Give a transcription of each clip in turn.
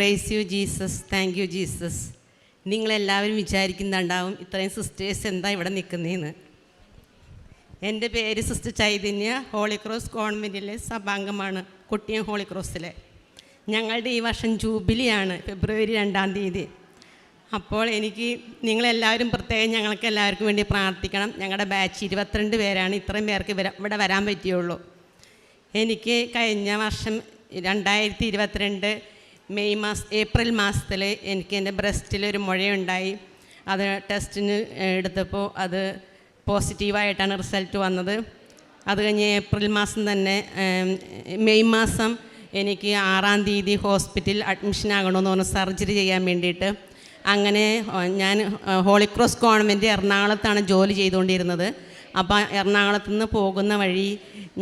Praise you Jesus thank you Jesus നിങ്ങളെല്ലാവരും വിചാരിക്കുന്നുണ്ടാവും ഇത്രയും സിസ്റ്റേഴ്സ് എന്താ ഇവിടെ നിൽക്കുന്നതെന്ന് എന്റെ പേര് സിസ്റ്റർ ചൈതന്യ ഹോളി ക്രോസ് കോൺവെന്റിലെ സഭാംഗമാണ് കുട്ടിയം ഹോളി ക്രോസിലെ ഞങ്ങളുടെ ഈ വർഷം ജൂബിലിയാണ് ഫെബ്രുവരി രണ്ടാം തീയതി. അപ്പോൾ എനിക്ക് നിങ്ങളെല്ലാവരും പ്രത്യേകം ഞങ്ങൾക്ക് എല്ലാവർക്കും വേണ്ടി പ്രാർത്ഥിക്കണം. ഞങ്ങളുടെ ബാച്ച് ഇരുപത്തിരണ്ട് പേരാണ് ഇത്രയും പേർക്ക് ഇവിടെ വരാൻ പറ്റിയുള്ളൂ. എനിക്ക് കഴിഞ്ഞ വർഷം രണ്ടായിരത്തി ഇരുപത്തിരണ്ട് മെയ് മാസ് ഏപ്രിൽ മാസത്തിൽ എനിക്ക് എന്റെ ബ്രസ്റ്റിൽ ഒരു മുഴയുണ്ടായി. അത് ടെസ്റ്റിന് എടുത്തപ്പോൾ അത് പോസിറ്റീവായിട്ടാണ് റിസൾട്ട് വന്നത്. അത് കഴിഞ്ഞ് ഏപ്രിൽ മാസം തന്നെ മെയ് മാസം എനിക്ക് ആറാം തീയതി ഹോസ്പിറ്റൽ അഡ്മിഷൻ ആകണമെന്ന് പറഞ്ഞു സർജറി ചെയ്യാൻ വേണ്ടിയിട്ട് അങ്ങനെ ഞാൻ ഹോളിക്രോസ് ഹോളി ക്രോസ് കോൺവെന്റ് എറണാകുളത്താണ് ജോലി ചെയ്തുകൊണ്ടിരുന്നത്. അപ്പോൾ എറണാകുളത്ത് നിന്ന് പോകുന്ന വഴി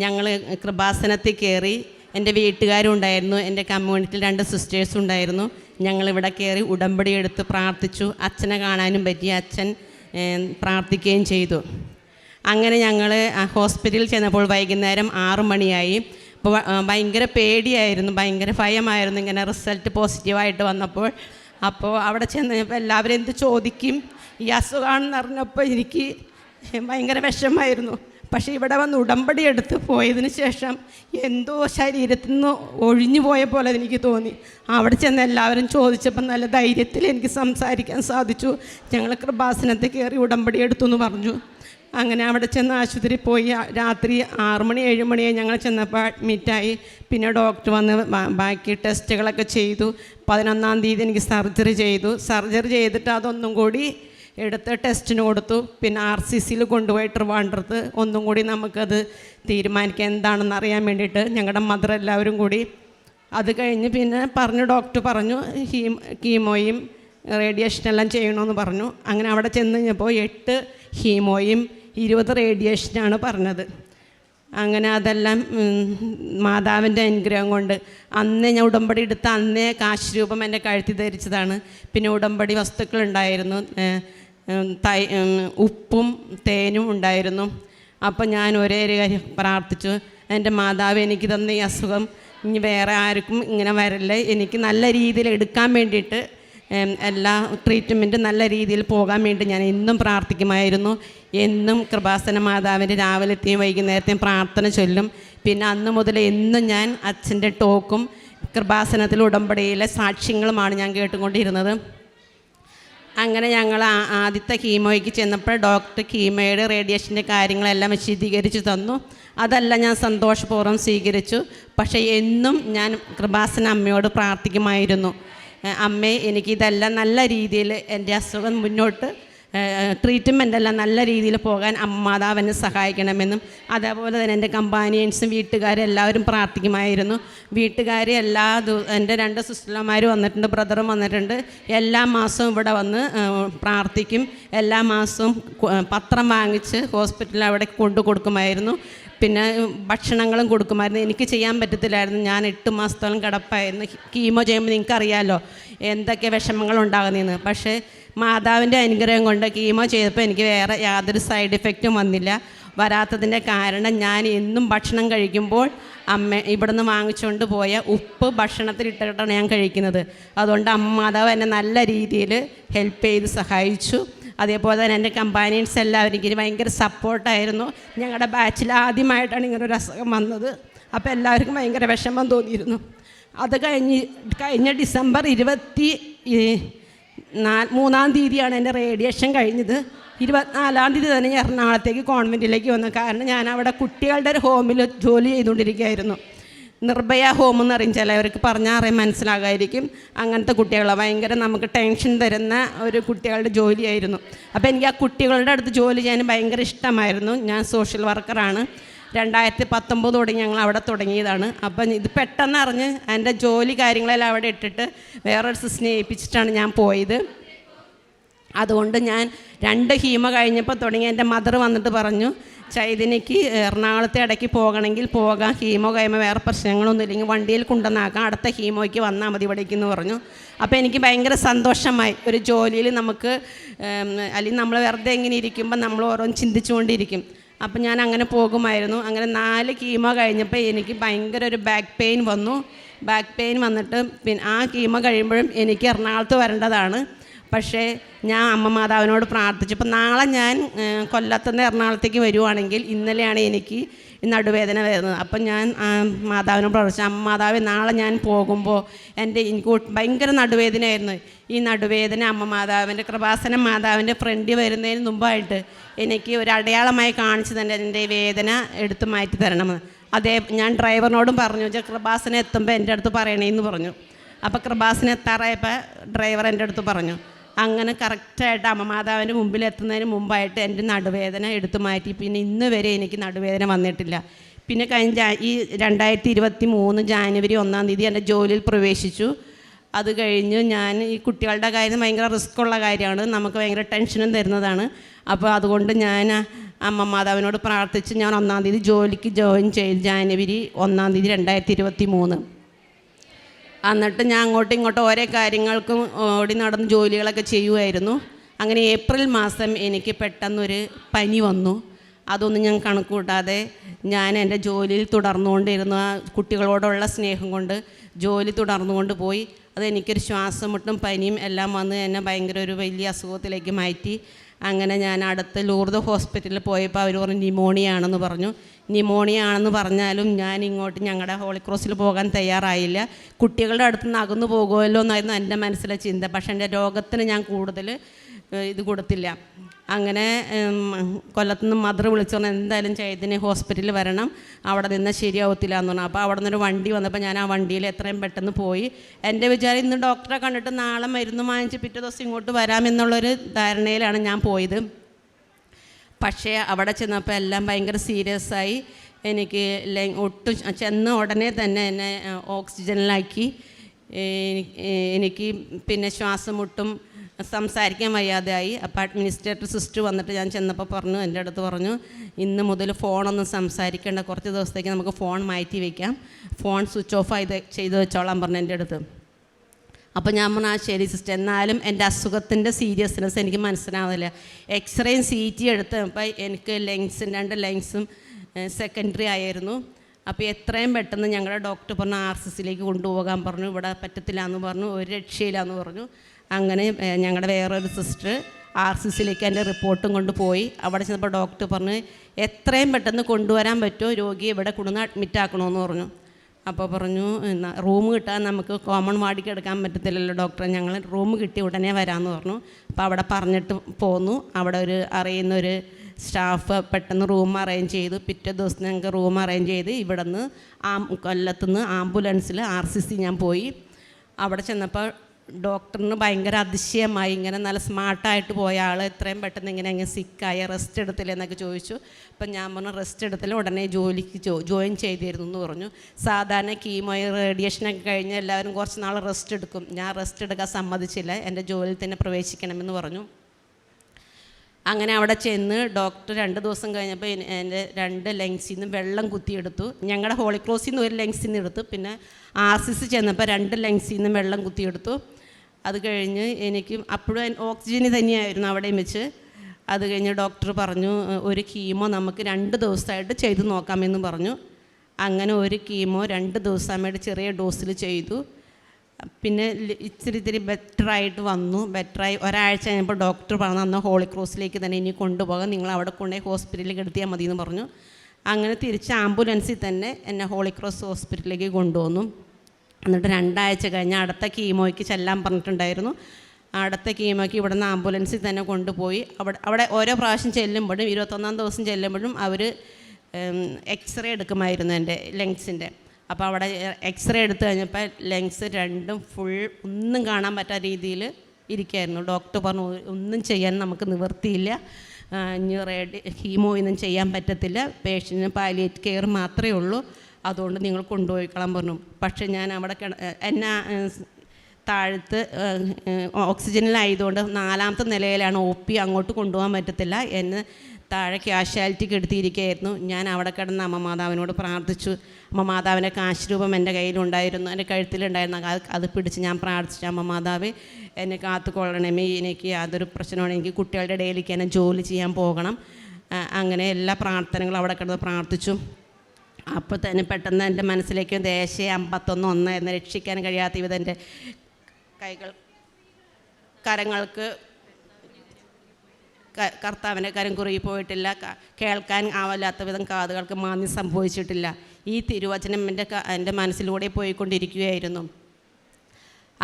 ഞങ്ങൾ കൃപാസനത്തിൽ കയറി എന്റെ വീട്ടുകാരും ഉണ്ടായിരുന്നു എന്റെ കമ്മ്യൂണിറ്റിയിൽ രണ്ട് സിസ്റ്റേഴ്സ് ഉണ്ടായിരുന്നു. ഞങ്ങളിവിടെ കയറി ഉടമ്പടി എടുത്ത് പ്രാർത്ഥിച്ചു. അച്ഛനെ കാണാനും പറ്റി. അച്ഛൻ പ്രാർത്ഥിക്കുകയും ചെയ്തു. അങ്ങനെ ഞങ്ങൾ ഹോസ്പിറ്റലിൽ ചെന്നപ്പോൾ വൈകുന്നേരം ആറു മണിയായി. അപ്പോൾ ഭയങ്കര പേടിയായിരുന്നു. ഭയങ്കര ഭയമായിരുന്നു. ഇങ്ങനെ റിസൾട്ട് പോസിറ്റീവായിട്ട് വന്നപ്പോൾ. അപ്പോൾ അവിടെ ചെന്നപ്പോൾ എല്ലാവരും എന്ത് ചോദിക്കും? ഈ അസുഖമാണെന്ന് അറിഞ്ഞപ്പോൾ എനിക്ക് ഭയങ്കര വിഷമമായിരുന്നു പക്ഷേ ഇവിടെ വന്ന് ഉടമ്പടി എടുത്ത് പോയതിന് ശേഷം എന്തോ ശരീരത്തിൽ നിന്ന് ഒഴിഞ്ഞു പോയ പോലെ എനിക്ക് തോന്നി. അവിടെ ചെന്ന് എല്ലാവരും ചോദിച്ചപ്പോൾ നല്ല ധൈര്യത്തിൽ എനിക്ക് സംസാരിക്കാൻ സാധിച്ചു. ഞങ്ങൾ കൃപാസനത്തിൽ കയറി ഉടമ്പടി എടുത്തു എന്ന് പറഞ്ഞു. അങ്ങനെ അവിടെ ചെന്ന് ആശുപത്രി പോയി. രാത്രി ആറു മണി ഏഴ് മണിയായി ഞങ്ങൾ ചെന്നപ്പോൾ അഡ്മിറ്റായി പിന്നെ ഡോക്ടർ വന്ന് ബാക്കി ടെസ്റ്റുകളൊക്കെ ചെയ്തു. പതിനൊന്നാം തീയതി എനിക്ക് സർജറി ചെയ്തു. സർജറി ചെയ്തിട്ട് അതൊന്നും കൂടി എടുത്ത് ടെസ്റ്റിന് കൊടുത്തു. പിന്നെ ആർ സി സിയിൽ കൊണ്ടുപോയി ട്രിവാൻഡ്രത്ത്. ഒന്നും കൂടി നമുക്കത് തീരുമാനിക്കാൻ എന്താണെന്ന് അറിയാൻ വേണ്ടിയിട്ട് ഞങ്ങളുടെ മദർ എല്ലാവരും കൂടി. അത് കഴിഞ്ഞ് പിന്നെ പറഞ്ഞു ഡോക്ടർ പറഞ്ഞു ഹീം കീമോയും റേഡിയേഷനെല്ലാം ചെയ്യണമെന്ന് പറഞ്ഞു. അങ്ങനെ അവിടെ ചെന്ന് കഴിഞ്ഞപ്പോൾ എട്ട് ഹീമോയും ഇരുപത് റേഡിയേഷനാണ് പറഞ്ഞത്. അങ്ങനെ അതെല്ലാം മാതാവിന്റെ അനുഗ്രഹം കൊണ്ട് അന്നേ ഞാൻ ഉടമ്പടി എടുത്ത അന്നേ കാശ് രൂപം എന്റെ കഴുത്തി ധരിച്ചതാണ്. പിന്നെ ഉടമ്പടി വസ്തുക്കളുണ്ടായിരുന്നു ഏഹ്, ഉം, തൈ ഉപ്പും തേനും ഉണ്ടായിരുന്നു. അപ്പം ഞാൻ ഒരേ ഒരു കാര്യം പ്രാർത്ഥിച്ചു. എന്റെ മാതാവ് എനിക്ക് തന്ന ഈ അസുഖം ഇനി വേറെ ആർക്കും ഇങ്ങനെ വരല്ല. എനിക്ക് നല്ല രീതിയിൽ എടുക്കാൻ വേണ്ടിയിട്ട് എല്ലാ ട്രീറ്റ്മെന്റും നല്ല രീതിയിൽ പോകാൻ വേണ്ടി ഞാൻ എന്നും പ്രാർത്ഥിക്കുമായിരുന്നു. എന്നും കൃപാസന മാതാവിന്റെ രാവിലത്തെയും വൈകുന്നേരത്തെയും പ്രാർത്ഥന ചൊല്ലും. പിന്നെ അന്ന് മുതൽ എന്നും ഞാൻ അച്ഛന്റെ ടോക്കും കൃപാസനത്തിൽ ഉടമ്പടിയിലെ സാക്ഷ്യങ്ങളുമാണ് ഞാൻ കേട്ടുകൊണ്ടിരുന്നത്. അങ്ങനെ ഞങ്ങൾ ആദ്യത്തെ കീമോയ്ക്ക് ചെന്നപ്പോൾ ഡോക്ടർ കീമോയുടെ റേഡിയേഷന്റെ കാര്യങ്ങളെല്ലാം വിശദീകരിച്ച് തന്നു. അതെല്ലാം ഞാൻ സന്തോഷപൂർവം സ്വീകരിച്ചു. പക്ഷേ എന്നും ഞാൻ കൃപാസന അമ്മയോട് പ്രാർത്ഥിക്കുമായിരുന്നു. അമ്മേ എനിക്കിതെല്ലാം നല്ല രീതിയിൽ എന്റെ അസുഖം മുന്നോട്ട് ട്രീറ്റ്മെന്റ് എല്ലാം നല്ല രീതിയിൽ പോകാൻ അമ്മാതാവ് എന്നെ സഹായിക്കണമെന്നും അതേപോലെ തന്നെ എന്റെ കമ്പാനിയൻസും വീട്ടുകാരും എല്ലാവരും പ്രാർത്ഥിക്കുമായിരുന്നു. വീട്ടുകാർ എല്ലാ എന്റെ രണ്ട് സിസ്റ്റർമാർ വന്നിട്ടുണ്ട് ബ്രദറും വന്നിട്ടുണ്ട്. എല്ലാ മാസവും ഇവിടെ വന്ന് പ്രാർത്ഥിക്കും. എല്ലാ മാസവും പത്രം വാങ്ങിച്ച് ഹോസ്പിറ്റലിൽ അവിടെ കൊണ്ടു കൊടുക്കുമായിരുന്നു പിന്നെ ഭക്ഷണങ്ങളും കൊടുക്കുമായിരുന്നു. എനിക്ക് ചെയ്യാൻ പറ്റത്തില്ലായിരുന്നു. ഞാൻ എട്ട് മാസത്തോളം കിടപ്പായിരുന്നു. കീമോ ചെയ്യുമ്പോൾ നിങ്ങൾക്കറിയാമല്ലോ എന്തൊക്കെ വിഷമങ്ങൾ ഉണ്ടാകുന്നതെന്ന് പക്ഷേ മാതാവിന്റെ അനുഗ്രഹം കൊണ്ട് കീമോ ചെയ്തപ്പോൾ എനിക്ക് വേറെ യാതൊരു സൈഡ് ഇഫക്റ്റും വന്നില്ല. വരാത്തതിന്റെ കാരണം ഞാൻ എന്നും ഭക്ഷണം കഴിക്കുമ്പോൾ അമ്മ ഇവിടുന്ന് വാങ്ങിച്ചുകൊണ്ട് പോയ ഉപ്പ് ഭക്ഷണത്തിൽ ഇട്ടിട്ടാണ് ഞാൻ കഴിക്കുന്നത്. അതുകൊണ്ട് അമ്മ മാതാവ് എന്നെ നല്ല രീതിയിൽ ഹെൽപ്പ് ചെയ്ത് സഹായിച്ചു. അതേപോലെ തന്നെ എന്റെ കമ്പാനിയൻസ് എല്ലാവരും എനിക്ക് ഭയങ്കര സപ്പോർട്ടായിരുന്നു ഞങ്ങളുടെ ബാച്ചിൽ ആദ്യമായിട്ടാണ് ഇങ്ങനെ ഒരു അസുഖം വന്നത്. അപ്പോൾ എല്ലാവർക്കും ഭയങ്കര വിഷമം തോന്നിയിരുന്നു. അത് കഴിഞ്ഞ് കഴിഞ്ഞ ഡിസംബർ ഇരുപത്തി മൂന്നാം തീയതിയാണ് എന്റെ റേഡിയേഷൻ കഴിഞ്ഞത്. ഇരുപത്തിനാലാം തീയതി തന്നെ ഞാൻ എറണാകുളത്തേക്ക് കോൺവെന്റിലേക്ക് വന്നു. കാരണം ഞാൻ അവിടെ കുട്ടികളുടെ ഒരു ഹോമിൽ ജോലി ചെയ്തുകൊണ്ടിരിക്കുകയായിരുന്നു. നിർഭയ ഹോം എന്ന് അറിയും ചിലവർക്ക് പറഞ്ഞാൽ അറിയാൻ മനസ്സിലാകായിരിക്കും അങ്ങനത്തെ കുട്ടികളെ. ഭയങ്കര നമുക്ക് ടെൻഷൻ തരുന്ന ഒരു കുട്ടികളുടെ ജോലിയായിരുന്നു. അപ്പോൾ എനിക്ക് ആ കുട്ടികളുടെ അടുത്ത് ജോലി ചെയ്യാൻ ഭയങ്കര ഇഷ്ടമായിരുന്നു. ഞാൻ സോഷ്യൽ വർക്കറാണ് രണ്ടായിരത്തി പത്തൊമ്പത് തുടങ്ങി ഞങ്ങൾ അവിടെ തുടങ്ങിയതാണ്. അപ്പം ഇത് പെട്ടെന്ന് അറിഞ്ഞ് എന്റെ ജോലി കാര്യങ്ങളെല്ലാം അവിടെ ഇട്ടിട്ട് വേറൊരു സിസ്റ്റിനെ ഏൽപ്പിച്ചിട്ടാണ് ഞാൻ പോയത്. അതുകൊണ്ട് ഞാൻ രണ്ട് ഹീമ കഴിഞ്ഞപ്പോൾ തുടങ്ങി. എന്റെ മദർ വന്നിട്ട് പറഞ്ഞു ചൈതന്യക്ക് എറണാകുളത്തെ ഇടയ്ക്ക് പോകണമെങ്കിൽ പോകാം. ഹീമോ കഴിയുമ്പോൾ വേറെ പ്രശ്നങ്ങളൊന്നും ഇല്ലെങ്കിൽ വണ്ടിയിൽ കൊണ്ടുവന്നാക്കാം. അടുത്ത ഹീമോയ്ക്ക് വന്നാൽ മതി ഇവിടേക്ക് എന്ന് പറഞ്ഞു. അപ്പോൾ എനിക്ക് ഭയങ്കര സന്തോഷമായി. ഒരു ജോലിയിൽ നമുക്ക് അല്ലെങ്കിൽ നമ്മൾ വെറുതെ ഇങ്ങനെ ഇരിക്കുമ്പോൾ നമ്മൾ ഓരോന്ന് ചിന്തിച്ചുകൊണ്ടിരിക്കും. അപ്പം ഞാൻ അങ്ങനെ പോകുമായിരുന്നു. അങ്ങനെ നാല് കീമോ കഴിഞ്ഞപ്പോൾ എനിക്ക് ഭയങ്കര ഒരു ബാക്ക് പെയിൻ വന്നു. ബാക്ക് പെയിൻ വന്നിട്ട് പിന്നെ ആ കീമോ കഴിയുമ്പോഴും എനിക്ക് എറണാകുളത്ത് വരേണ്ടതാണ്. പക്ഷേ ഞാൻ അമ്മ മാതാവിനോട് പ്രാർത്ഥിച്ചു അപ്പം നാളെ ഞാൻ കൊല്ലത്തുനിന്ന് എറണാകുളത്തേക്ക് വരുവാണെങ്കിൽ ഇന്നലെയാണ് എനിക്ക് നടുവേദന വരുന്നത്. അപ്പം ഞാൻ മാതാവിനോട് പ്രാർത്ഥിച്ചു. അമ്മ മാതാവ് നാളെ ഞാൻ പോകുമ്പോൾ എന്റെ എനിക്ക് ഭയങ്കര നടുവേദനയായിരുന്നു. ഈ നടുവേദന അമ്മ മാതാവിന്റെ കൃപാസന മാതാവിന്റെ ഫ്രണ്ട് വരുന്നതിന് മുമ്പായിട്ട് എനിക്ക് ഒരു അടയാളമായി കാണിച്ചു തന്നെ എന്റെ വേദന എടുത്തു മാറ്റി തരണമെന്ന് അതേ ഞാൻ ഡ്രൈവറിനോടും പറഞ്ഞു "ഇത് കൃപാസന എത്തുമ്പോൾ എന്റെ അടുത്ത് പറയണേന്ന് പറഞ്ഞു. അപ്പോൾ കൃപാസന എത്താറായപ്പോൾ ഡ്രൈവർ എന്റെ അടുത്ത് പറഞ്ഞു അങ്ങനെ കറക്റ്റായിട്ട് അമ്മമാതാവിന്റെ മുമ്പിൽ എത്തുന്നതിന് മുമ്പായിട്ട് എന്റെ നടുവേദന എടുത്തു മാറ്റി. പിന്നെ ഇന്ന് വരെ എനിക്ക് നടുവേദന വന്നിട്ടില്ല. പിന്നെ കഴിഞ്ഞ ഈ രണ്ടായിരത്തി ഇരുപത്തി മൂന്ന് ജാനുവരി ഒന്നാം തീയതി എന്റെ ജോലിയിൽ പ്രവേശിച്ചു. അത് കഴിഞ്ഞ് ഞാൻ ഈ കുട്ടികളുടെ കാര്യം ഭയങ്കര റിസ്ക് ഉള്ള കാര്യമാണ്. നമുക്ക് ഭയങ്കര ടെൻഷനും തരുന്നതാണ്. അപ്പോൾ അതുകൊണ്ട് ഞാൻ അമ്മ മാതാവിനോട് പ്രാർത്ഥിച്ച് ഞാൻ ഒന്നാം തീയതി ജോലിക്ക് ജോയിൻ ചെയ്തു. ജാനുവരി ഒന്നാം തീയതി രണ്ടായിരത്തി ഇരുപത്തി മൂന്ന് എന്നിട്ട് ഞാൻ അങ്ങോട്ടും ഇങ്ങോട്ടും ഓരോ കാര്യങ്ങൾക്കും ഓടി നടന്ന് ജോലികളൊക്കെ ചെയ്യുമായിരുന്നു. അങ്ങനെ ഏപ്രിൽ മാസം എനിക്ക് പെട്ടെന്നൊരു പനി വന്നു. അതൊന്നും ഞാൻ കണക്ക് കൂട്ടാതെ ഞാൻ എന്റെ ജോലിയിൽ തുടർന്നുകൊണ്ടിരുന്നു ആ കുട്ടികളോടുള്ള സ്നേഹം കൊണ്ട് ജോലി തുടർന്നുകൊണ്ട് പോയി. അതെനിക്കൊരു ശ്വാസം മുട്ടും പനിയും എല്ലാം വന്ന് എന്നെ ഭയങ്കര ഒരു വലിയ അസുഖത്തിലേക്ക് മാറ്റി. അങ്ങനെ ഞാൻ അടുത്ത് ലൂർദ് ഹോസ്പിറ്റലിൽ പോയപ്പോൾ അവർ പറഞ്ഞു ന്യൂമോണിയ ആണെന്ന് പറഞ്ഞു. ന്യൂമോണിയ ആണെന്ന് പറഞ്ഞാലും ഞാൻ ഇങ്ങോട്ട് ഞങ്ങളുടെ ഹോളിക്രോസിൽ പോകാൻ തയ്യാറായില്ല. കുട്ടികളുടെ അടുത്ത് നിന്ന് അകന്നു പോകുമല്ലോ എന്നായിരുന്നു എന്റെ മനസ്സിലെ ചിന്ത. പക്ഷേ എന്റെ രോഗത്തിന് ഞാൻ കൂടുതൽ ഇത് കൊടുത്തില്ല. അങ്ങനെ കൊല്ലത്തു നിന്ന് മദർ വിളിച്ചു പറഞ്ഞു എന്തായാലും ചൈതന്യ ഹോസ്പിറ്റലിൽ വരണം. അവിടെ നിന്ന് ശരിയാവത്തില്ല എന്ന് പറഞ്ഞു. അപ്പോൾ അവിടെ നിന്നൊരു വണ്ടി വന്നപ്പോൾ ഞാൻ ആ വണ്ടിയിൽ എത്രയും പെട്ടെന്ന് പോയി. എന്റെ വിചാരം ഇന്ന് ഡോക്ടറെ കണ്ടിട്ട് നാളെ മരുന്ന് വാങ്ങിച്ച് പിറ്റേ ദിവസം ഇങ്ങോട്ട് വരാമെന്നുള്ളൊരു ധാരണയിലാണ് ഞാൻ പോയത്. പക്ഷേ അവിടെ ചെന്നപ്പോൾ എല്ലാം ഭയങ്കര സീരിയസ് ആയി. എനിക്ക് ഒട്ടും ചെന്ന ഉടനെ തന്നെ എന്നെ ഓക്സിജനിലാക്കി. എനിക്ക് പിന്നെ ശ്വാസം മുട്ടും സംസാരിക്കാൻ വയ്യാതെയായി. അപ്പോൾ അഡ്മിനിസ്ട്രേറ്റർ സിസ്റ്റർ വന്നിട്ട് ഞാൻ ചെന്നപ്പോൾ പറഞ്ഞു എന്റെ അടുത്ത് പറഞ്ഞു ഇന്ന് മുതൽ ഫോണൊന്നും സംസാരിക്കേണ്ട. കുറച്ച് ദിവസത്തേക്ക് നമുക്ക് ഫോൺ മാറ്റി വയ്ക്കാം ഫോൺ സ്വിച്ച് ഓഫ് ചെയ്ത് ചെയ്ത് വെച്ചോളാം പറഞ്ഞു എന്റെ അടുത്ത്. അപ്പോൾ ഞാൻ പറഞ്ഞു ആ ശരി സിസ്റ്റർ എന്നാലും എന്റെ അസുഖത്തിന്റെ സീരിയസ്നെസ് എനിക്ക് മനസ്സിലാവുന്നില്ല. എക്സ്റേയും സി ടി എടുത്തപ്പോൾ എനിക്ക് ലെങ്സും രണ്ട് ലെങ്സും സെക്കൻഡറി ആയിരുന്നു. അപ്പോൾ എത്രയും പെട്ടെന്ന് ഞങ്ങളുടെ ഡോക്ടർ പറഞ്ഞു ആർ സി സിയിലേക്ക് കൊണ്ടുപോകാൻ പറഞ്ഞു. ഇവിടെ പറ്റത്തില്ല എന്ന് പറഞ്ഞു ഒരു രക്ഷയില്ല എന്ന് പറഞ്ഞു. അങ്ങനെ ഞങ്ങളുടെ വേറൊരു സിസ്റ്റർ ആർ സി സിയിലേക്ക് എന്റെ റിപ്പോർട്ടും കൊണ്ടുപോയി അവിടെ ചെന്നപ്പോൾ ഡോക്ടർ പറഞ്ഞു എത്രയും പെട്ടെന്ന് കൊണ്ടുവരാൻ പറ്റുമോ? രോഗിയെ ഇവിടെ കൊണ്ടുവന്ന് അഡ്മിറ്റ് ആക്കണമെന്ന് പറഞ്ഞു. അപ്പോൾ പറഞ്ഞു റൂം കിട്ടാൻ നമുക്ക് കോമൺ വാർഡിക്ക് എടുക്കാൻ പറ്റത്തില്ലല്ലോ ഡോക്ടറെ ഞങ്ങൾ റൂം കിട്ടി ഉടനെ വരാമെന്ന് പറഞ്ഞു. അപ്പോൾ അവിടെ പറഞ്ഞിട്ട് പോന്നു. അവിടെ ഒരു അറിയുന്ന ഒരു സ്റ്റാഫ് പെട്ടെന്ന് റൂം അറേഞ്ച് ചെയ്തു. പിറ്റേ ദിവസം ഞങ്ങൾക്ക് റൂം അറേഞ്ച് ചെയ്ത് ഇവിടെ നിന്ന് ആ കൊല്ലത്തുനിന്ന് ആംബുലൻസിൽ ആർ സി സി ഞാൻ പോയി. അവിടെ ചെന്നപ്പോൾ ഡോക്ടറിന് ഭയങ്കര അതിശയമായി ഇങ്ങനെ നല്ല സ്മാർട്ടായിട്ട് പോയ ആൾ എത്രയും പെട്ടെന്ന് ഇങ്ങനെ അങ്ങ് സിക്കായി റെസ്റ്റ് എടുത്തില്ല എന്നൊക്കെ ചോദിച്ചു. അപ്പം ഞാൻ പറഞ്ഞു റെസ്റ്റ് എടുത്തില്ല ഉടനെ ജോലിക്ക് ജോയിൻ ചെയ്തിരുന്നു എന്ന് പറഞ്ഞു. സാധാരണ കീമോ റേഡിയേഷനൊക്കെ കഴിഞ്ഞ് എല്ലാവരും കുറച്ച് നാൾ റെസ്റ്റ് എടുക്കും. ഞാൻ റെസ്റ്റ് എടുക്കാൻ സമ്മതിച്ചില്ല. എന്റെ ജോലിയിൽ തന്നെ പ്രവേശിക്കണമെന്ന് പറഞ്ഞു. അങ്ങനെ അവിടെ ചെന്ന് ഡോക്ടർ രണ്ട് ദിവസം കഴിഞ്ഞപ്പോൾ എൻ- എന്റെ രണ്ട് ലെങ്സിൽ നിന്ന് വെള്ളം കുത്തിയെടുത്തു. ഞങ്ങളുടെ ഹോളിക്രോസിൽ നിന്ന് ഒരു ലെങ്സിൽ നിന്ന് എടുത്തു. പിന്നെ ആർ സി സി ചെന്നപ്പോൾ രണ്ട് ലെങ്സിൽ നിന്ന് വെള്ളം കുത്തിയെടുത്തു. അത് കഴിഞ്ഞ് എനിക്ക് അപ്പോഴും ഓക്സിജന് തന്നെയായിരുന്നു അവിടെയും വെച്ച് അത് കഴിഞ്ഞ് ഡോക്ടർ പറഞ്ഞു ഒരു കീമോ നമുക്ക് രണ്ട് ദിവസമായിട്ട് ചെയ്ത് നോക്കാമെന്ന് പറഞ്ഞു. അങ്ങനെ ഒരു കീമോ രണ്ട് ദിവസമായിട്ട് ചെറിയ ഡോസിൽ ചെയ്തു. പിന്നെ ഇച്ചിരി ഇത്തിരി ബെറ്ററായിട്ട് വന്നു. ബെറ്ററായി ഒരാഴ്ച കഴിഞ്ഞപ്പോൾ ഡോക്ടർ പറഞ്ഞു അന്ന് ഹോളി ക്രോസിലേക്ക് തന്നെ ഇനി കൊണ്ടുപോകാം. നിങ്ങൾ അവിടെ കൊണ്ടുപോയി ഹോസ്പിറ്റലിൽ കിടത്തിയാൽ മതി എന്ന് പറഞ്ഞു. അങ്ങനെ തിരിച്ച് ആംബുലൻസിൽ തന്നെ എന്നെ ഹോളി ക്രോസ് ഹോസ്പിറ്റലിലേക്ക് കൊണ്ടുവന്നു. എന്നിട്ട് രണ്ടാഴ്ച കഴിഞ്ഞ് അടുത്ത കീമോയ്ക്ക് ചെല്ലാൻ പറഞ്ഞിട്ടുണ്ടായിരുന്നു. അടുത്ത കീമോയ്ക്ക് ഇവിടെ നിന്ന് ആംബുലൻസിൽ തന്നെ കൊണ്ടുപോയി. അവിടെ അവിടെ ഓരോ പ്രാവശ്യം ചെല്ലുമ്പോഴും ഇരുപത്തൊന്നാം ദിവസം ചെല്ലുമ്പോഴും അവർ എക്സ്റേ എടുക്കുമായിരുന്നു എന്റെ ലങ്സിന്റെ. അപ്പോൾ അവിടെ എക്സ്റേ എടുത്തു കഴിഞ്ഞപ്പോൾ ലങ്സ് രണ്ടും ഫുൾ ഒന്നും കാണാൻ പറ്റാത്ത രീതിയിൽ ഇരിക്കുകയായിരുന്നു ഡോക്ടർ പറഞ്ഞു ഒന്നും ചെയ്യാൻ നമുക്ക് നിവൃത്തിയില്ല. ഇനി റേഡി ഹീമോ ഒന്നും ചെയ്യാൻ പറ്റത്തില്ല. പേഷ്യന്റിന് പാലിയേറ്റ് കെയർ മാത്രമേ ഉള്ളൂ. അതുകൊണ്ട് നിങ്ങൾ കൊണ്ടുപോയിക്കളാൻ പറഞ്ഞു. പക്ഷേ ഞാൻ അവിടെ കിട എന്നെ താഴത്ത് ഓക്സിജനിലായതുകൊണ്ട് നാലാമത്തെ നിലയിലാണ് ഒ പി അങ്ങോട്ട് കൊണ്ടുപോകാൻ പറ്റത്തില്ല. എന്ന് താഴെ ക്യാഷ്വാലിറ്റിക്ക് എടുത്തിരിക്കുകയായിരുന്നു. ഞാൻ അവിടെ കിടന്ന് അമ്മ മാതാവിനോട് പ്രാർത്ഥിച്ചു. അമ്മ മാതാവിന്റെ കാശ് രൂപം എന്റെ കയ്യിലുണ്ടായിരുന്നു. എന്റെ കഴുത്തിലുണ്ടായിരുന്നു. അത് അത് പിടിച്ച് ഞാൻ പ്രാർത്ഥിച്ചു. അമ്മ മാതാവ് എന്നെ കാത്തുകൊള്ളണമേ. എനിക്ക് യാതൊരു പ്രശ്നമാണ് എനിക്ക് കുട്ടികളുടെ ഇടയിലേക്ക് എന്നെ ജോലി ചെയ്യാൻ പോകണം. അങ്ങനെ എല്ലാ പ്രാർത്ഥനകളും അവിടെ കിടന്ന് പ്രാർത്ഥിച്ചു. അപ്പോൾ തന്നെ പെട്ടെന്ന് എന്റെ മനസ്സിലേക്ക് ദേശീയ അമ്പത്തൊന്ന് ഒന്ന് എന്ന് രക്ഷിക്കാൻ കഴിയാത്ത വിധം എന്റെ കൈകൾ കരങ്ങൾക്ക് കർത്താവിന്റെ കരം കുറുകി പോയിട്ടില്ല. കേൾക്കാൻ ആവല്ലാത്ത വിധം കാതുകൾക്ക് മാന്യം സംഭവിച്ചിട്ടില്ല. ഈ തിരുവചനം എന്റെ എന്റെ മനസ്സിലൂടെ പോയിക്കൊണ്ടിരിക്കുകയായിരുന്നു.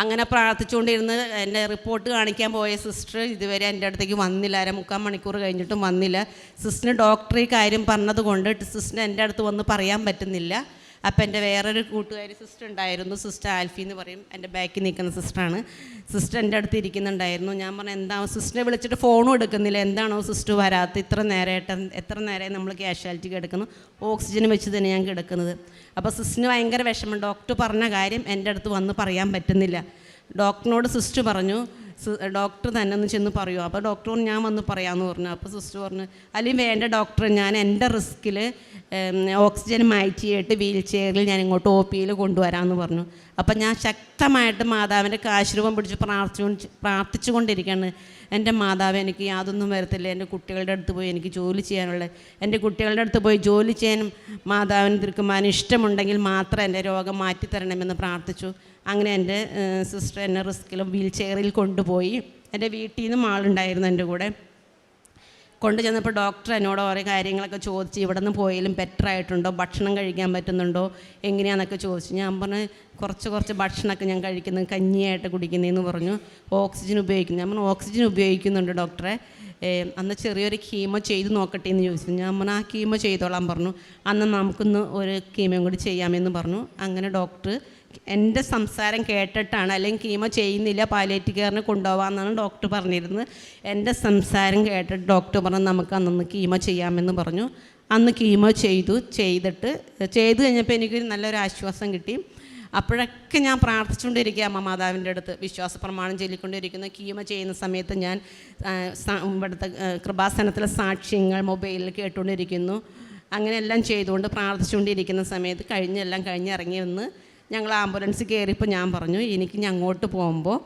അങ്ങനെ പ്രാർത്ഥിച്ചുകൊണ്ടിരുന്ന് എന്റെ റിപ്പോർട്ട് കാണിക്കാൻ പോയ സിസ്റ്റർ ഇതുവരെ എന്റെ അടുത്തേക്ക് വന്നില്ല. അര മുക്കാൽ മണിക്കൂർ കഴിഞ്ഞിട്ടും വന്നില്ല. സിസ്റ്ററിന് ഡോക്ടർ ഈ കാര്യം പറഞ്ഞതുകൊണ്ട് സിസ്റ്ററിന് എന്റെ അടുത്ത് വന്ന് പറയാൻ പറ്റുന്നില്ല. അപ്പം എന്റെ വേറൊരു കൂട്ടുകാരി സിസ്റ്റർ ഉണ്ടായിരുന്നു സിസ്റ്റർ ആൽഫി എന്ന് പറയും. എന്റെ ബാക്കിൽ നിൽക്കുന്ന സിസ്റ്ററാണ് സിസ്റ്റർ എന്റെ അടുത്ത് ഇരിക്കുന്നുണ്ടായിരുന്നു. ഞാൻ പറഞ്ഞു എന്താ സിസ്റ്ററെ വിളിച്ചിട്ട് ഫോണും എടുക്കുന്നില്ല. എന്താണോ സിസ്റ്റർ വരാത്ത ഇത്ര നേരമായിട്ട് എത്ര നേരമായി നമ്മൾ ക്യാഷ്വാലിറ്റി കിടക്കുന്നു? ഓക്സിജൻ വെച്ച് തന്നെ ഞാൻ കിടക്കുന്നത്. അപ്പോൾ സിസ്റ്ററിന് ഭയങ്കര വിഷമം. ഡോക്ടർ പറഞ്ഞ കാര്യം എന്റെ അടുത്ത് വന്ന് പറയാൻ പറ്റുന്നില്ല. ഡോക്ടറിനോട് സിസ്റ്റർ പറഞ്ഞു ഡോക്ടർ തന്നെ ഒന്ന് ചെന്ന് പറയൂ അപ്പോൾ ഡോക്ടറോട് ഞാൻ വന്ന് പറയാമെന്ന് പറഞ്ഞു. അപ്പോൾ സിസ്റ്റർ പറഞ്ഞു അല്ലെങ്കിൽ വേണ്ട ഡോക്ടർ ഞാൻ എന്റെ റിസ്കിൽ ഓക്സിജൻ മാറ്റിയിട്ട് വീൽ ചെയറിൽ ഞാൻ ഇങ്ങോട്ട് ഒ പിയിൽ കൊണ്ടുവരാമെന്ന് പറഞ്ഞു. അപ്പം ഞാൻ ശക്തമായിട്ട് മാതാവിന്റെ കാശുരൂപം പിടിച്ച് പ്രാർത്ഥിച്ചു പ്രാർത്ഥിച്ചു കൊണ്ടിരിക്കുകയാണ്. എന്റെ മാതാവ് എനിക്ക് യാതൊന്നും വരത്തില്ല. എന്റെ കുട്ടികളുടെ അടുത്ത് പോയി എനിക്ക് ജോലി ചെയ്യാനുള്ള എന്റെ കുട്ടികളുടെ അടുത്ത് പോയി ജോലി ചെയ്യാനും മാതാവിന് തിരുക്കുമാനും ഇഷ്ടമുണ്ടെങ്കിൽ മാത്രം എന്റെ രോഗം മാറ്റിത്തരണമെന്ന് പ്രാർത്ഥിച്ചു. അങ്ങനെ എന്റെ സിസ്റ്റർ എന്നെ റിസ്കിലും വീൽ ചെയറിൽ കൊണ്ടുപോയി. എന്റെ വീട്ടിൽ നിന്നും ആളുണ്ടായിരുന്നു എന്റെ കൂടെ. കൊണ്ടു ചെന്നപ്പോൾ ഡോക്ടർ എന്നോട് ഓരോ കാര്യങ്ങളൊക്കെ ചോദിച്ച് ഇവിടെ നിന്ന് പോയാലും ബെറ്റർ ആയിട്ടുണ്ടോ? ഭക്ഷണം കഴിക്കാൻ പറ്റുന്നുണ്ടോ? എങ്ങനെയാണെന്നൊക്കെ ചോദിച്ചു. ഞാൻ പറഞ്ഞു കുറച്ച് കുറച്ച് ഭക്ഷണമൊക്കെ ഞാൻ കഴിക്കുന്നത് കഞ്ഞിയായിട്ട് കുടിക്കുന്നതെന്ന് പറഞ്ഞു. ഓക്സിജൻ ഉപയോഗിക്കുന്നു. ഞാൻ പറഞ്ഞു ഓക്സിജൻ ഉപയോഗിക്കുന്നുണ്ട് ഡോക്ടറെ അന്ന് ചെറിയൊരു കീമോ ചെയ്ത് നോക്കട്ടെ എന്ന് ചോദിച്ചു. ഞാൻ പറഞ്ഞു ആ കീമോ ചെയ്തോളാൻ പറഞ്ഞു. അന്ന് നമുക്കൊന്ന് ഒരു കീമയും കൂടി ചെയ്യാമെന്ന് പറഞ്ഞു. അങ്ങനെ ഡോക്ടർ എന്റെ സംസാരം കേട്ടിട്ടാണ് അല്ലെങ്കിൽ കീമോ ചെയ്യുന്നില്ല പാലേറ്റ് കെയറിന് കൊണ്ടുപോകാമെന്നാണ് ഡോക്ടർ പറഞ്ഞിരുന്നത്. എന്റെ സംസാരം കേട്ടിട്ട് ഡോക്ടർ പറഞ്ഞു നമുക്ക് അന്നൊന്ന് കീമോ ചെയ്യാമെന്ന് പറഞ്ഞു. അന്ന് കീമോ ചെയ്തു ചെയ്തിട്ട് ചെയ്തു കഴിഞ്ഞപ്പോൾ എനിക്കൊരു നല്ലൊരു ആശ്വാസം കിട്ടി. അപ്പോഴൊക്കെ ഞാൻ പ്രാർത്ഥിച്ചുകൊണ്ടിരിക്കുക അമ്മ മാതാവിന്റെ അടുത്ത്. വിശ്വാസ പ്രമാണം ചൊല്ലിക്കൊണ്ടിരിക്കുന്ന. കീമ ചെയ്യുന്ന സമയത്ത് ഞാൻ ഇവിടുത്തെ കൃപാസനത്തിലെ സാക്ഷ്യങ്ങൾ മൊബൈലിൽ കേട്ടുകൊണ്ടിരിക്കുന്നു. അങ്ങനെയെല്ലാം ചെയ്തുകൊണ്ട് പ്രാർത്ഥിച്ചുകൊണ്ടിരിക്കുന്ന സമയത്ത് കഴിഞ്ഞെല്ലാം കഴിഞ്ഞിറങ്ങി വന്ന് ഞങ്ങൾ ആംബുലൻസ് കയറിയപ്പോൾ ഞാൻ പറഞ്ഞു എനിക്ക് ഞാൻ അങ്ങോട്ട് പോകുമ്പോൾ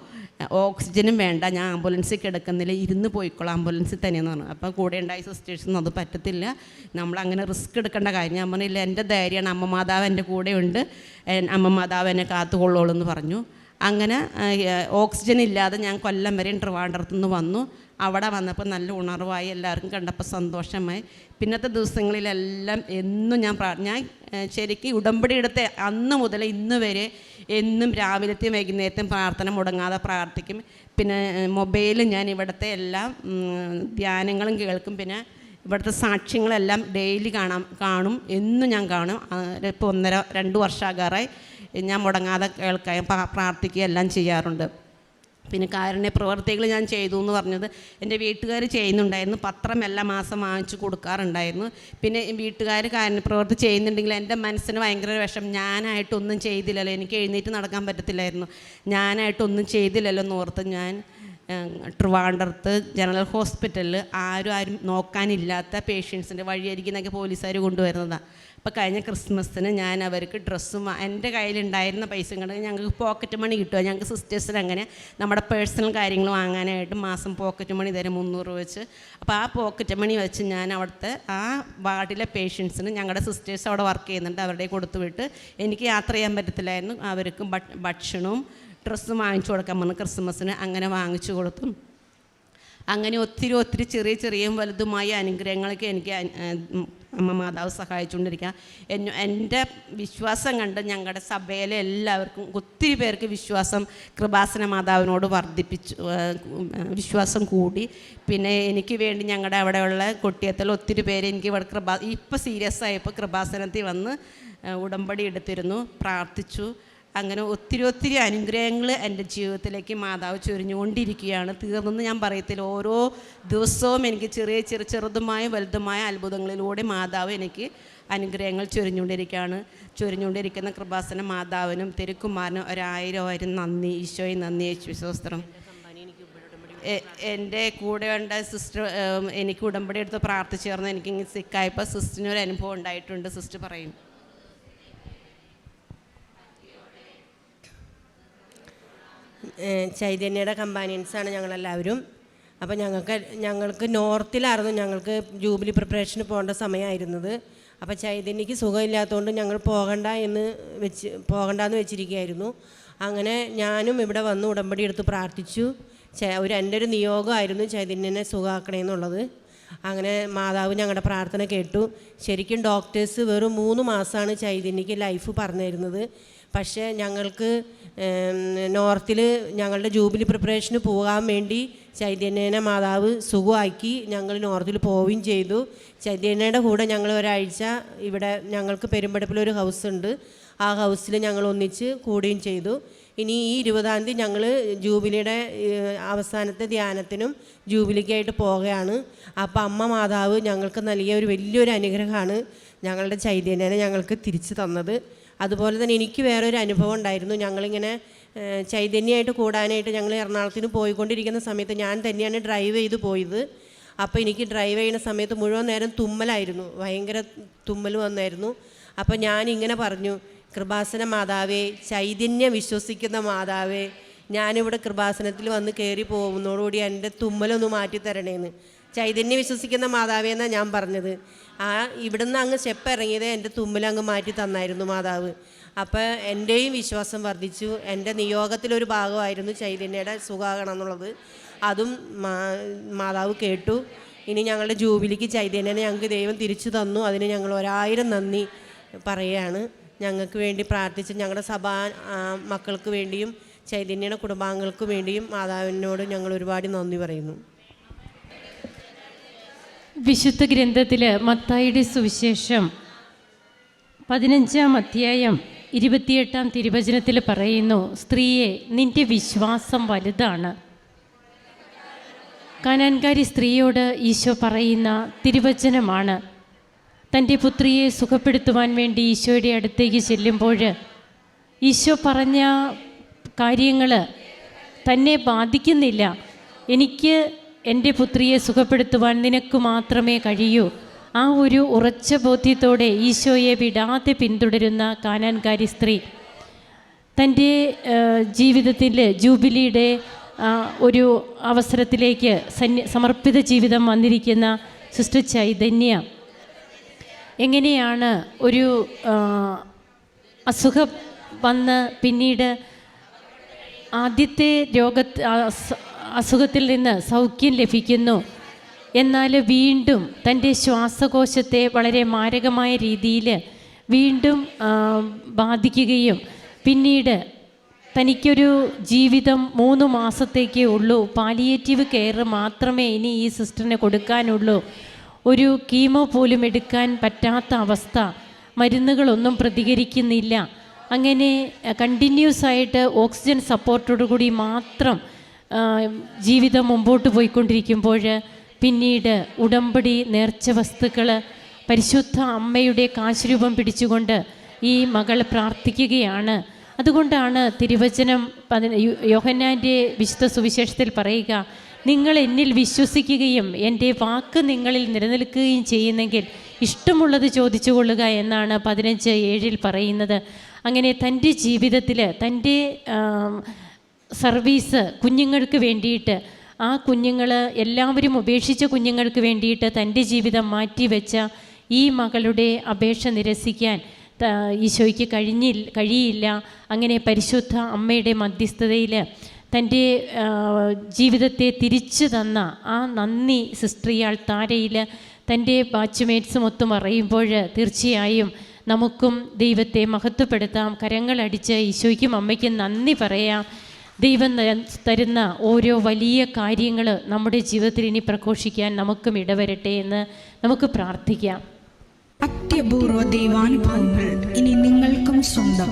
ഓക്സിജനും വേണ്ട ഞാൻ ആംബുലൻസിൽ കിടക്കുന്നില്ല ഇരുന്ന് പോയിക്കോളാം ആംബുലൻസിൽ തന്നെയെന്ന് പറഞ്ഞു. അപ്പോൾ കൂടെ ഉണ്ടായ സിസ്റ്റേഴ്സൊന്നും അത് പറ്റത്തില്ല. നമ്മൾ അങ്ങനെ റിസ്ക് എടുക്കേണ്ട കാര്യം. ഞാൻ പറഞ്ഞില്ല എന്റെ ധൈര്യമാണ് അമ്മ മാതാവ് എന്റെ കൂടെയുണ്ട് അമ്മ മാതാവ് എന്നെ കാത്തുകൊള്ളോളൂ എന്ന് പറഞ്ഞു. അങ്ങനെ ഓക്സിജൻ ഇല്ലാതെ ഞാൻ കൊല്ലം വരെയും ട്രിവാൻഡ്രത്തു വന്നു. അവിടെ വന്നപ്പോൾ നല്ല ഉണർവായി എല്ലാവർക്കും കണ്ടപ്പോൾ സന്തോഷമായി. പിന്നത്തെ ദിവസങ്ങളിലെല്ലാം എന്നും ഞാൻ പ്രാ ഞാൻ ശരിക്കും ഉടമ്പടി എടുത്ത അന്ന് മുതൽ ഇന്ന് വരെ എന്നും രാവിലത്തെയും വൈകുന്നേരത്തെയും പ്രാർത്ഥന മുടങ്ങാതെ പ്രാർത്ഥിക്കും. പിന്നെ മൊബൈലിൽ ഞാൻ ഇവിടുത്തെ എല്ലാ ധ്യാനങ്ങളും കേൾക്കും. പിന്നെ ഇവിടുത്തെ സാക്ഷ്യങ്ങളെല്ലാം ഡെയിലി കാണാം കാണും എന്നും ഞാൻ കാണും. ഇപ്പോൾ ഒന്നര രണ്ട് വർഷമാകാറായി ഞാൻ മുടങ്ങാതെ കേൾക്കാൻ പ്രാർത്ഥിക്കുകയും എല്ലാം ചെയ്യാറുണ്ട്. പിന്നെ കാരുണ്യ പ്രവർത്തികൾ ഞാൻ ചെയ്തു എന്ന് പറഞ്ഞത് എന്റെ വീട്ടുകാർ ചെയ്യുന്നുണ്ടായിരുന്നു. പത്രം എല്ലാ മാസം വാങ്ങിച്ചു കൊടുക്കാറുണ്ടായിരുന്നു. പിന്നെ വീട്ടുകാർ കാരുണ്യ പ്രവർത്തി ചെയ്യുന്നുണ്ടെങ്കിൽ എന്റെ മനസ്സിന് ഭയങ്കര വിഷം ഞാനായിട്ടൊന്നും ചെയ്തില്ലല്ലോ. എനിക്ക് എഴുന്നേറ്റ് നടക്കാൻ പറ്റത്തില്ലായിരുന്നു. ഞാനായിട്ടൊന്നും ചെയ്തില്ലല്ലോ എന്ന് ഓർത്ത് ഞാൻ ട്രിവാൻഡ്രത്ത് ജനറൽ ഹോസ്പിറ്റലിൽ ആരും ആരും നോക്കാനില്ലാത്ത പേഷ്യൻസിന്റെ വഴിയായിരിക്കുന്നൊക്കെ പോലീസുകാർ കൊണ്ടുവരുന്നതാണ് അപ്പോൾ കഴിഞ്ഞ ക്രിസ്മസിന് ഞാൻ അവർക്ക് ഡ്രസ്സും എന്റെ കയ്യിലുണ്ടായിരുന്ന പൈസ കൊണ്ട് ഞങ്ങൾക്ക് പോക്കറ്റ് മണി കിട്ടുക ഞങ്ങൾക്ക് സിസ്റ്റേഴ്സിന് അങ്ങനെ നമ്മുടെ പേഴ്സണൽ കാര്യങ്ങൾ വാങ്ങാനായിട്ട് മാസം പോക്കറ്റ് മണി തരും മുന്നൂറ് രൂപ വെച്ച്. അപ്പോൾ ആ പോക്കറ്റ് മണി വെച്ച് ഞാൻ അവിടുത്തെ ആ വാർഡിലെ പേഷ്യൻസിന് ഞങ്ങളുടെ സിസ്റ്റേഴ്സ് അവിടെ വർക്ക് ചെയ്യുന്നുണ്ട് അവരുടെ കൊടുത്തു വിട്ട് എനിക്ക് യാത്ര ചെയ്യാൻ പറ്റത്തില്ലായിരുന്നു. അവർക്കും ഭക്ഷണവും ഡ്രസ്സും വാങ്ങിച്ചു കൊടുക്കാൻ വന്നു ക്രിസ്മസിന് അങ്ങനെ വാങ്ങിച്ചു കൊടുത്തു. അങ്ങനെ ഒത്തിരി ഒത്തിരി ചെറിയ ചെറിയ വലുതുമായ അനുഗ്രഹങ്ങളൊക്കെ എനിക്ക് അമ്മ മാതാവ് സഹായിച്ചുകൊണ്ടിരിക്കുക. എന്നു എന്റെ വിശ്വാസം കണ്ട് ഞങ്ങളുടെ സഭയിലെ എല്ലാവർക്കും ഒത്തിരി പേർക്ക് വിശ്വാസം കൃപാസന മാതാവിനോട് വർദ്ധിപ്പിച്ചു വിശ്വാസം കൂടി. പിന്നെ എനിക്ക് വേണ്ടി ഞങ്ങളുടെ അവിടെയുള്ള കൊട്ടിയത്തിൽ ഒത്തിരി പേര് എനിക്ക് ഇവിടെ കൃപാ ഇപ്പോൾ സീരിയസ് ആയപ്പോൾ കൃപാസനത്തിൽ വന്ന് ഉടമ്പടി എടുത്തിരുന്നു പ്രാർത്ഥിച്ചു. അങ്ങനെ ഒത്തിരി ഒത്തിരി അനുഗ്രഹങ്ങൾ എന്റെ ജീവിതത്തിലേക്ക് മാതാവ് ചൊരിഞ്ഞുകൊണ്ടിരിക്കുകയാണ്. തീർന്നെന്ന് ഞാൻ പറയത്തില്ല. ഓരോ ദിവസവും എനിക്ക് ചെറിയ ചെറു ചെറുതുമായ വലുതുമായ അത്ഭുതങ്ങളിലൂടെ മാതാവ് എനിക്ക് അനുഗ്രഹങ്ങൾ ചൊരിഞ്ഞുകൊണ്ടിരിക്കുകയാണ്. ചൊരിഞ്ഞുകൊണ്ടിരിക്കുന്ന കൃപാസന മാതാവിനും തിരുക്കുമാരനും ഒരായിരം ആയിരം നന്ദി. ഈശോയെ നന്ദി. യേശു വിശ്വസ്ത്രം എന്റെ കൂടെ ഉണ്ട സിസ്റ്റർ എനിക്ക് ഉടമ്പടി എടുത്ത് പ്രാർത്ഥിച്ചു ചേർന്ന് എനിക്ക് സിക്കായപ്പോൾ സിസ്റ്ററിനൊരു അനുഭവം ഉണ്ടായിട്ടുണ്ട്. സിസ്റ്റർ പറയും ചൈതന്യയുടെ കമ്പാനിയൻസാണ് ഞങ്ങളെല്ലാവരും. അപ്പോൾ ഞങ്ങൾക്ക് ഞങ്ങൾക്ക് നോർത്തിലായിരുന്നു ഞങ്ങൾക്ക് ജൂബിലി പ്രിപ്പറേഷന് പോകേണ്ട സമയമായിരുന്നത്. അപ്പോൾ ചൈതന്യക്ക് സുഖമില്ലാത്തതുകൊണ്ട് ഞങ്ങൾ പോകണ്ട എന്ന് വെച്ച് പോകണ്ടെന്ന് വെച്ചിരിക്കുകയായിരുന്നു. അങ്ങനെ ഞാനും ഇവിടെ വന്ന് ഉടമ്പടി എടുത്ത് പ്രാർത്ഥിച്ചു. ഒരു എന്റെ ഒരു നിയോഗമായിരുന്നു ചൈതന്യനെ സുഖമാക്കണേന്നുള്ളത്. അങ്ങനെ മാതാവ് ഞങ്ങളുടെ പ്രാർത്ഥന കേട്ടു. ശരിക്കും ഡോക്ടേഴ്സ് വെറും മൂന്ന് മാസമാണ് ചൈതന്യക്ക് ലൈഫ് പറഞ്ഞു തരുന്നത്. പക്ഷേ ഞങ്ങൾക്ക് നോർത്തിൽ ഞങ്ങളുടെ ജൂബിലി പ്രിപ്പറേഷന് പോകാൻ വേണ്ടി ചൈതന്യനെ മാതാവ് സുഖമാക്കി ഞങ്ങൾ നോർത്തിൽ പോവുകയും ചെയ്തു. ചൈതന്യയുടെ കൂടെ ഞങ്ങൾ ഒരാഴ്ച ഇവിടെ ഞങ്ങൾക്ക് പെരുമ്പടപ്പിലൊരു ഹൗസ് ഉണ്ട്. ആ ഹൗസിൽ ഞങ്ങൾ ഒന്നിച്ച് കൂടുകയും ചെയ്തു. ഇനി ഈ ഇരുപതാം തീയതി ഞങ്ങൾ ജൂബിലിയുടെ അവസാനത്തെ ധ്യാനത്തിനും ജൂബിലിക്കായിട്ട് പോവുകയാണ്. അപ്പം അമ്മ മാതാവ് ഞങ്ങൾക്ക് നൽകിയ ഒരു വലിയൊരു അനുഗ്രഹമാണ് ഞങ്ങളുടെ ചൈതന്യനെ ഞങ്ങൾക്ക് തിരിച്ചു തന്നത്. അതുപോലെ തന്നെ എനിക്ക് വേറൊരു അനുഭവം ഉണ്ടായിരുന്നു. ഞങ്ങളിങ്ങനെ ചൈതന്യമായിട്ട് കൂടാനായിട്ട് ഞങ്ങൾ എറണാകുളത്തിന് പോയിക്കൊണ്ടിരിക്കുന്ന സമയത്ത് ഞാൻ തന്നെയാണ് ഡ്രൈവ് ചെയ്ത് പോയത്. അപ്പോൾ എനിക്ക് ഡ്രൈവ് ചെയ്യുന്ന സമയത്ത് മുഴുവൻ നേരം തുമ്മലായിരുന്നു. ഭയങ്കര തുമ്മൽ വന്നായിരുന്നു. അപ്പോൾ ഞാൻ ഇങ്ങനെ പറഞ്ഞു കൃപാസന മാതാവേ ചൈതന്യം വിശ്വസിക്കുന്ന മാതാവേ ഞാനിവിടെ കൃപാസനത്തിൽ വന്ന് കയറി പോകുന്നതോടുകൂടി എന്റെ തുമ്മലൊന്ന് മാറ്റി തരണേന്ന് ചൈതന്യം വിശ്വസിക്കുന്ന മാതാവേ എന്നാണ് ഞാൻ പറഞ്ഞത്. ആ ഇവിടുന്ന് അങ്ങ് സ്റ്റെപ്പ് ഇറങ്ങിയത് എന്റെ തുമ്മലങ്ങ് മാറ്റി തന്നായിരുന്നു മാതാവ്. അപ്പോൾ എന്റെയും വിശ്വാസം വർദ്ധിച്ചു. എന്റെ നിയോഗത്തിലൊരു ഭാഗമായിരുന്നു ചൈതന്യയുടെ സുഖാകണം എന്നുള്ളത്. അതും മാതാവ് കേട്ടു. ഇനി ഞങ്ങളുടെ ജൂബിലിക്ക് ചൈതന്യനെ ഞങ്ങൾക്ക് ദൈവം തിരിച്ചു തന്നു. അതിന് ഞങ്ങൾ ഒരായിരം നന്ദി പറയുകയാണ്. ഞങ്ങൾക്ക് വേണ്ടി പ്രാർത്ഥിച്ച് ഞങ്ങളുടെ സഭാ മക്കൾക്ക് വേണ്ടിയും ചൈതന്യയുടെ കുടുംബാംഗങ്ങൾക്ക് വേണ്ടിയും മാതാവിനോട് ഞങ്ങൾ ഒരുപാട് നന്ദി പറയുന്നു. വിശുദ്ധ ഗ്രന്ഥത്തിൽ മത്തായിയുടെ സുവിശേഷം പതിനഞ്ചാം അധ്യായം ഇരുപത്തിയെട്ടാം തിരുവചനത്തിൽ പറയുന്നു സ്ത്രീയെ നിന്റെ വിശ്വാസം വലുതാണ്. കാനാൻകാരി സ്ത്രീയോട് ഈശോ പറയുന്ന തിരുവചനമാണ് തന്റെ പുത്രിയെ സുഖപ്പെടുത്തുവാൻ വേണ്ടി ഈശോയുടെ അടുത്തേക്ക് ചെല്ലുമ്പോൾ ഈശോ പറഞ്ഞ കാര്യങ്ങൾ തന്നെ ബാധിക്കുന്നില്ല. എനിക്ക് എന്റെ പുത്രിയെ സുഖപ്പെടുത്തുവാൻ നിനക്ക് മാത്രമേ കഴിയൂ. ആ ഒരു ഉറച്ച ബോധ്യത്തോടെ ഈശോയെ വിടാതെ പിന്തുടരുന്ന കാനാൻകാരി സ്ത്രീ തന്റെ ജീവിതത്തിൽ ജൂബിലിയുടെ ഒരു അവസരത്തിലേക്ക് സന്യ സമർപ്പിത ജീവിതം വന്നിരിക്കുന്ന സിസ്റ്റർ ചൈതന്യ എങ്ങനെയാണ് ഒരു അസുഖം വന്ന് പിന്നീട് ആദ്യത്തെ രോഗ അസുഖത്തിൽ നിന്ന് സൗഖ്യം ലഭിക്കുന്നു? എന്നാൽ വീണ്ടും തന്റെ ശ്വാസകോശത്തെ വളരെ മാരകമായ രീതിയിൽ വീണ്ടും ബാധിക്കുകയും പിന്നീട് തനിക്കൊരു ജീവിതം മൂന്ന് മാസത്തേക്കേ ഉള്ളൂ. പാലിയേറ്റീവ് കെയർ മാത്രമേ ഇനി ഈ സിസ്റ്ററിന് കൊടുക്കാനുള്ളൂ. ഒരു കീമോ പോലും എടുക്കാൻ പറ്റാത്ത അവസ്ഥ. മരുന്നുകളൊന്നും പ്രതികരിക്കുന്നില്ല. അങ്ങനെ കണ്ടിന്യൂസ് ആയിട്ട് ഓക്സിജൻ സപ്പോർട്ടോടു കൂടി മാത്രം ജീവിതം മുമ്പോട്ട് പോയിക്കൊണ്ടിരിക്കുമ്പോൾ പിന്നീട് ഉടമ്പടി നേർച്ച വസ്തുക്കൾ പരിശുദ്ധ അമ്മയുടെ കാശുരൂപം പിടിച്ചുകൊണ്ട് ഈ മകൾ പ്രാർത്ഥിക്കുകയാണ്. അതുകൊണ്ടാണ് തിരുവചനം യോഹന്നാന്റെ വിശുദ്ധ സുവിശേഷത്തിൽ പറയുക നിങ്ങൾ എന്നിൽ വിശ്വസിക്കുകയും എന്റെ വാക്ക് നിങ്ങളിൽ നിലനിൽക്കുകയും ചെയ്യുന്നെങ്കിൽ ഇഷ്ടമുള്ളത് ചോദിച്ചു കൊള്ളുക എന്നാണ് പതിനഞ്ച് ഏഴിൽ പറയുന്നത്. അങ്ങനെ തന്റെ ജീവിതത്തിൽ തന്റെ സർവീസ് കുഞ്ഞുങ്ങൾക്ക് വേണ്ടിയിട്ട് ആ കുഞ്ഞുങ്ങൾ എല്ലാവരും ഉപേക്ഷിച്ച കുഞ്ഞുങ്ങൾക്ക് വേണ്ടിയിട്ട് തന്റെ ജീവിതം മാറ്റിവെച്ച ഈ മകളുടെ അപേക്ഷ നിരസിക്കാൻ ഈശോയ്ക്ക് കഴിഞ്ഞില്ല കഴിയില്ല. അങ്ങനെ പരിശുദ്ധ അമ്മയുടെ മധ്യസ്ഥതയിൽ തന്റെ ജീവിതത്തെ തിരിച്ചു തന്ന ആ നന്ദി സിസ്റ്റർ ഇയാൾ താരയിൽ തന്റെ ബാച്ച്മേറ്റ്സും ഒത്തും അറിയുമ്പോൾ തീർച്ചയായും നമുക്കും ദൈവത്തെ മഹത്വപ്പെടുത്താം. കരങ്ങളടിച്ച് ഈശോയ്ക്കും അമ്മയ്ക്കും നന്ദി പറയാം. ദൈവം തരുന്ന ഓരോ വലിയ കാര്യങ്ങൾ നമ്മുടെ ജീവിതത്തിൽ ഇനി പ്രഘോഷിക്കാൻ നമുക്കും ഇടവരട്ടെ എന്ന് നമുക്ക് പ്രാർത്ഥിക്കാം. അത്യപൂർവ ദൈവാനുഭവങ്ങൾ ഇനി നിങ്ങൾക്കും സ്വന്തം.